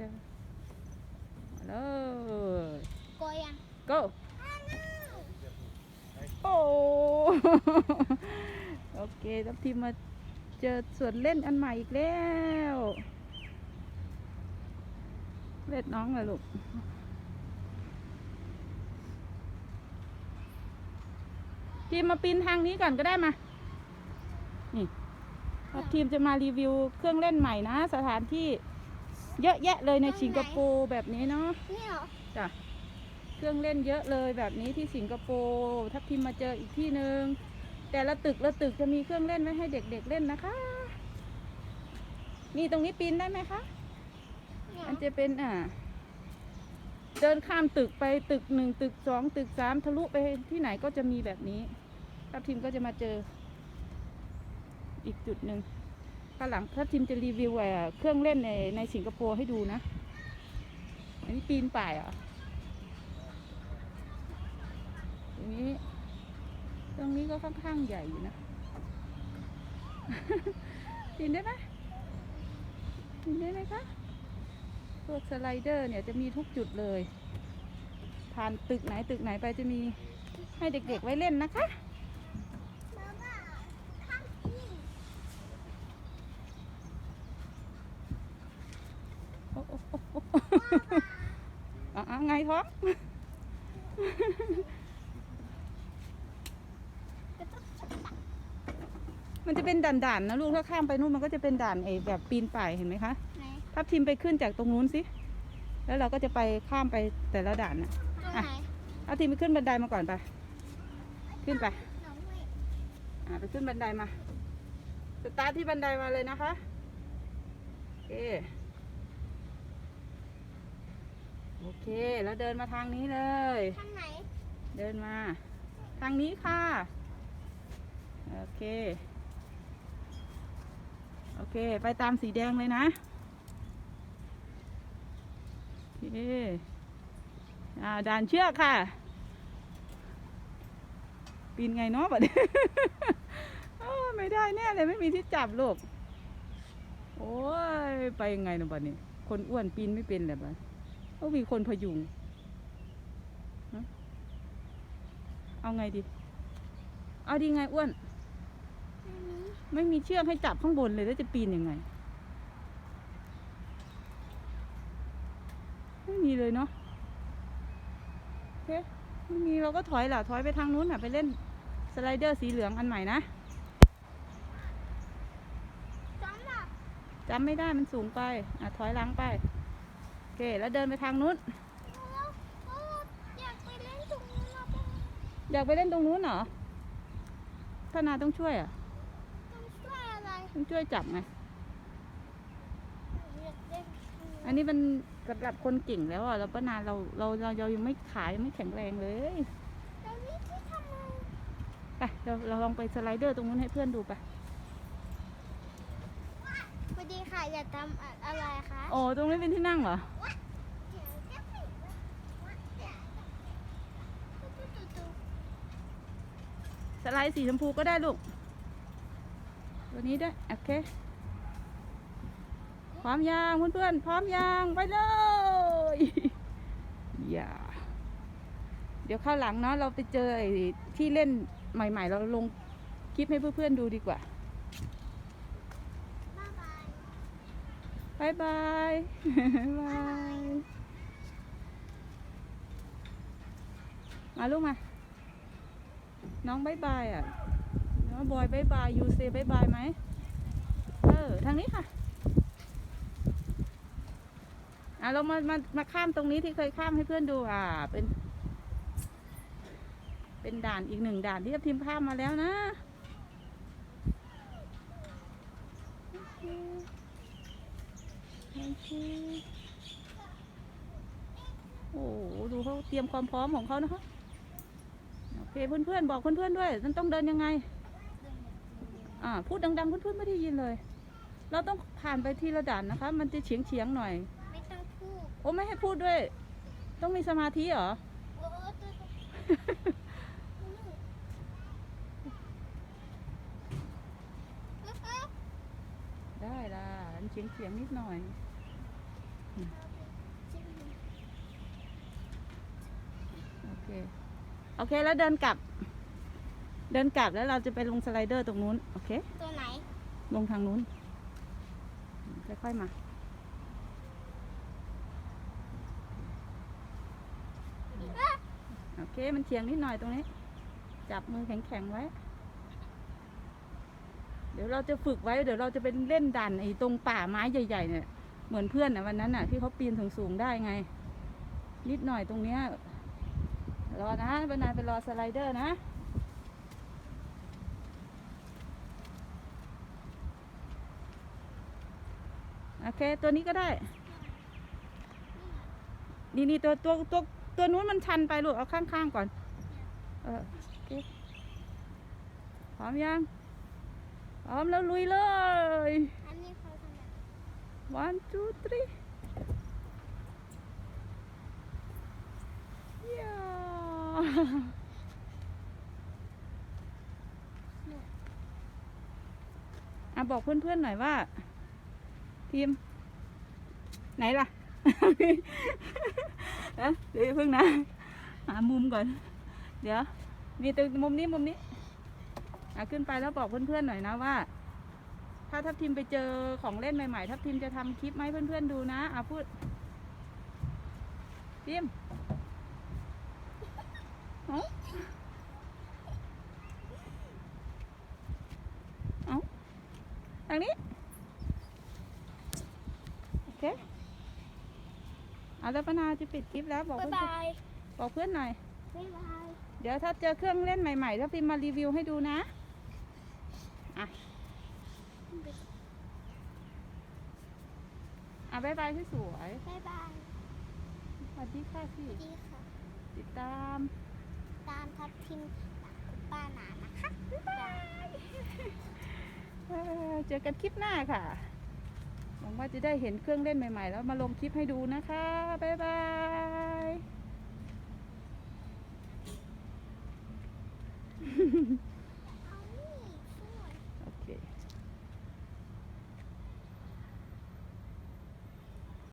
เดอร์มาเลย โกยยัง go โอ้โอเคทัพทีมมาเจอส่วนเล่นอันใหม่อีกแล้ว เล่นน้องเหรอลูกทีมมาปีนทางนี้ก่อนก็ได้มา นี่ทัพทีมจะมารีวิวเครื่องเล่นใหม่นะ สถานที่ เยอะแยะเลยในสิงคโปร์แบบนี้เนาะนี่เหรอจ้ะเครื่องเล่นเยอะเลยแบบนี้ที่สิงคโปร์ทัพทีมมาเจออีกที่หนึ่งแต่ละตึกละตึกจะมีเครื่องเล่นไว้ให้เด็กๆเล่นนะคะนี่ตรงนี้ปีนได้ไหมคะเนี่ยมันจะเป็นอ่าเดินข้ามตึกไปตึกหนึ่งตึกสองตึกสามทะลุไปที่ไหนก็จะมีแบบนี้ทัพทีมก็จะมาเจออีกจุดหนึ่ง ข้าหลังทัพทีมจะรีวิวเครื่องเล่นในในสิงคโปร์ให้ดูนะ อันนี้ปีนป่ายอะตรงนี้ ตรงนี้ก็ค่อนข้างใหญ่อยู่นะ ปีนได้ไหมปีนได้ไหมคะพวกสไลเดอร์เนี่ยจะมีทุกจุดเลย ผ่านตึกไหนตึกไหนไปจะมีให้เด็กๆไว้เล่นนะคะ บ้าบ้าข้างนี่ โอ้โอ้โอ้โอ้อะอะไงท้องก็ต้องจับมันจะเป็นด่านๆนะลูกถ้าข้ามไปนู่นมันก็จะเป็นด่านไอ้แบบปีนป่ายเห็นไหมคะไหนทับทิมไปขึ้นจากตรงนู้นสิ แล้วเราก็จะไปข้ามไปแต่ละด่านนะตรงอะไหนเอาทีมไปขึ้นบันไดมาก่อนไป ขึ้นไปหนูไม่อ่าไปขึ้นบันไดมา สตาร์ทที่บันไดมาเลยนะคะ โอเค โอ เค แล้วเดินมาทางนี้เลยข้างไหน เดินมา ทางนี้ค่ะ โอเค โอเค ไปตามสีแดงเลยนะ โอเคอ่าด่านเชือกค่ะ ปีนไงเนาะบัดนี้เอ้อไม่ได้แน่เลยไม่มีที่จับลูก โอ้ย ไปยังไงเนาะบัดนี้ คนอ้วนปีนไม่เป็นเลยบัด ต้องมีคนพยุง เอาไงดี เอาดีไงอ้วนอันนี้ไม่มีเชือกให้จับข้างบนเลยแล้วจะปีนยังไง ไม่มีเลยเนาะโอเคไม่มีเราก็ถอยล่ะถอยไปทางนู้นน่ะไปเล่นสไลเดอร์สีเหลืองอันใหม่นะจำล่ะจำไม่ได้มันสูงไป อะถอยหลังไปโอ เคแล้วเดินไปทางนู้นแล้วโอ้อยากไปเล่นตรงนู้นนะเป็นอยากไปเล่นตรงนู้นเหรอถ้านาต้องช่วยอะต้องช่วยอะไรต้องช่วยจับไงอยากเล่นอันนี้มันสำหรับคนเก่งแล้วอะเราป้านานเราเราเราเรายังไม่ขายยังไม่แข็งแรงเลยแล้วนี่ที่ทำไม ไปเราเราลองไปสไลเดอร์ตรงนู้นให้เพื่อนดูไป สวัสดีค่ะอยากทำอะไรคะโอ้ตรงนี้เป็นที่นั่งเหรอ สไลด์สีชมพูก็ได้ลูก ตัวนี้ด้วย โอเค พร้อมยังเพื่อนๆ พร้อมยังไปเลยอย่าเดี๋ยวข้าวหลังเนาะเราไปเจอที่เล่นใหม่ ๆ เราลงคลิปให้เพื่อนๆดูดีกว่า บายบายบายมาลูกมา น้องบายบายอะน้องบอยบายบายยูเซบายบายไหมเออทางนี้ค่ะอะเรามามามาข้ามตรงนี้ที่เคยข้ามให้เพื่อนดูอ่าเป็น เป็นด่านอีกหนึ่งด่านที่ทีมข้ามมาแล้วนะ โอเคโอเคโอ้โหดูเขาเตรียมความพร้อมของเขานะคะโอเคเพื่อนๆบอกเพื่อนๆด้วยมันต้องเดินยังไง อ่าพูดดังๆเพื่อนๆไม่ได้ยินเลย เราต้องผ่านไปทีละด่านนะคะ มันจะเฉียงเฉียงๆหน่อย ไม่ต้องพูดโอ้ไม่ให้พูดด้วย ต้องมีสมาธิเหรอ เฉียงเฉียงนิดหน่อย โอเค โอเคแล้วเดินกลับ เดินกลับแล้วเราจะไปลงสไลเดอร์ตรงนู้น โอเค ตัวไหน ลงทางนู้น ค่อยๆมาโอเค มันเฉียงนิดหน่อยตรงนี้ จับมือแข็งๆไว้ เดี๋ยวเราจะฝึกไว้เดี๋ยวเราจะเป็นเล่นดันไอ้ตรงป่าไม้ใหญ่ๆเนี่ยเหมือนเพื่อนนะวันนั้นน่ะ ที่เขาปีนสูงๆได้ไง นิดหน่อยตรงเนี้ยรอนะบรรนาไปรอสไลเดอร์นะโอเค ตัวนี้ก็ได้ นี่นี่ตัวตัวตัวตัวนู้นมันชันไปลูกเอาข้างๆก่อน เออโอเคพร้อมยัง ร้อมแล้วลุยเลยอันนี้เขาทำแบบ one two three ยาอะบอกเพื่อนๆหน่อยว่า ทีม ไหนล่ะเอ๊ะเดี๋ยวอย่าเพิ่งนะ หามุมก่อน เดี๋ยว มีตรงมุมนี้มุมนี้ อะขึ้นไปแล้วบอกเพื่อนๆหน่อยนะว่า ถ้าทัพทีมไปเจอของเล่นใหม่ๆ ทัพทีมจะทำคลิปมาให้เพื่อนๆดูนะอะพูดทีมเอาเอาทางนี้ โอเคเอาแล้วปนาจะปิดคลิปแล้วบอกบ๊ายเพื่อนบายๆบอกเพื่อนหน่อย บ๊ายบาย เดี๋ยวถ้าเจอเครื่องเล่นใหม่ๆทัพทีมมารีวิวให้ดูนะ อะอะบายบายที่สวยบ๊ายบายสวัสดีค่ะพี่ ดีค่ะ ติดตาม ตามทับทิมจากคุณป้าหนานะคะบ๊ายบายเอ่อเจอกันคลิปหน้าค่ะ หวังว่าจะได้เห็นเครื่องเล่นใหม่ ๆ แล้วมาลงคลิปให้ดูนะคะบ๊ายบาย